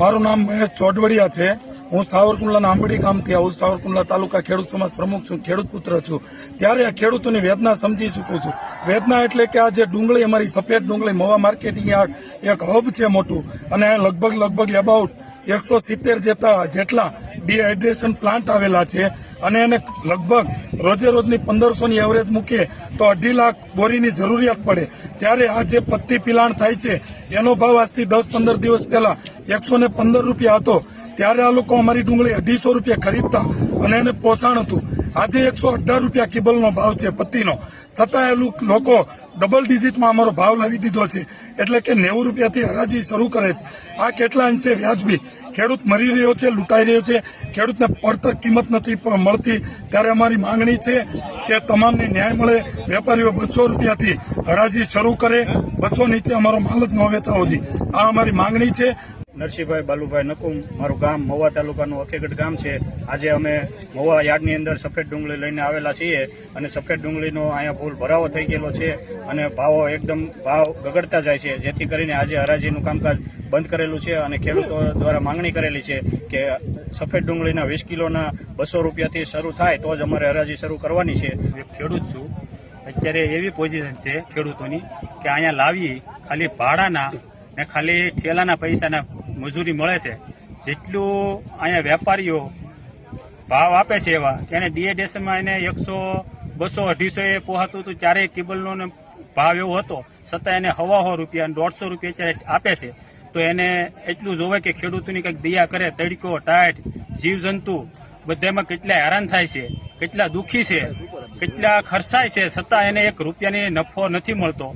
મારું નામ મહેશ ચોડવડિયા છે. હું સાવરકુંડલાના આંબડી ગામથી આવું સાવરકુંડલા તાલુકા ખેડૂત સમાજ પ્રમુખ છું, ખેડૂત પુત્ર છું. ત્યારે આ ખેડૂતોની વેદના સમજી ચૂકું છું. વેદના એટલે કે આ જે ડુંગળી, અમારી સફેદ ડુંગળી, મવા માર્કેટિંગ એક હબ છે મોટું. અને લગભગ લગભગ એબાઉટ એકસો સિત્તેર જેટલા જેટલા ડિહાઇડ્રેશન પ્લાન્ટ આવેલા છે. અને એને લગભગ રોજે રોજની પંદરસોની એવરેજ મૂકીએ તો અઢી લાખ બોરીની જરૂરિયાત પડે. ત્યારે આ જે પત્તી પિલાણ થાય છે, એનો ભાવ આજથી દસ પંદર દિવસ પહેલા એકસો ને પંદર રૂપિયા હતો. ત્યારે આ લોકો અમારી ડુંગળી અઢીસો રૂપિયા ખરીદતા અને એને પોષણ હતું. આજે એકસો અઢાર રૂપિયા કિબલનો ભાવ છે પત્તીનો. છતાં એ લોકો ડબલ ડિજિટમાં અમારો ભાવ લાવી દીધો છે. એટલે કે નેવું રૂપિયાથી હરાજી શરૂ કરે છે. આ કેટલા અંશે વ્યાજબી? ખેડૂત મરી રહ્યો છે, લૂંટાઈ રહ્યો છે. ખેડૂતને પડતર કિંમત નથી મળતી. ત્યારે અમારી માંગણી છે કે તમામને ન્યાય મળે. વેપારીઓ બસો રૂપિયાથી હરાજી શરૂ કરે. બસો નીચે અમારો માલ જ ન વેચાવો આ અમારી માંગણી છે. નરસિંહભાઈ બાલુભાઈ નકુમ, મારું ગામ મહુવા તાલુકાનું અખેગઢ ગામ છે. આજે અમે મહુવા યાર્ડની અંદર સફેદ ડુંગળી લઈને આવેલા છીએ અને સફેદ ડુંગળીનો અહીંયા ફૂલ ભરાવો થઈ ગયેલો છે અને ભાવો એકદમ ભાવ ગગડતા જાય છે. જેથી કરીને આજે હરાજીનું કામકાજ બંધ કરેલું છે અને ખેડૂતો દ્વારા માંગણી કરેલી છે કે સફેદ ડુંગળીના વીસ કિલોના બસો રૂપિયાથી શરૂ થાય તો જ અમારે હરાજી શરૂ કરવાની છે. ખેડૂત છું. અત્યારે એવી પોઝિશન છે ખેડૂતોની કે અહીંયા લાવી ખાલી ભાડાના ને ખાલી ઠેલાના પૈસાના મજૂરી મળે છે. જેટલું અહીંયા વેપારીઓ ભાવ આપે છે એવા, એને ડીએડેશનમાં એને એકસો, બસો, અઢીસો એ પોહાતું હતું ચારેય કેબલનો ભાવ એવો હતો, છતાં એને હવાહો રૂપિયા દોઢસો રૂપિયા અત્યારે આપે છે. તો એને એટલું જોવે કે ખેડૂતોની કંઈક દયા કરે, તડકો, ટાઈટ, જીવજંતુ, બધામાં કેટલા હેરાન થાય છે, કેટલા દુઃખી છે, કેટલા ખર્ચાય છે, છતાં એને એક રૂપિયાની નફો નથી મળતો.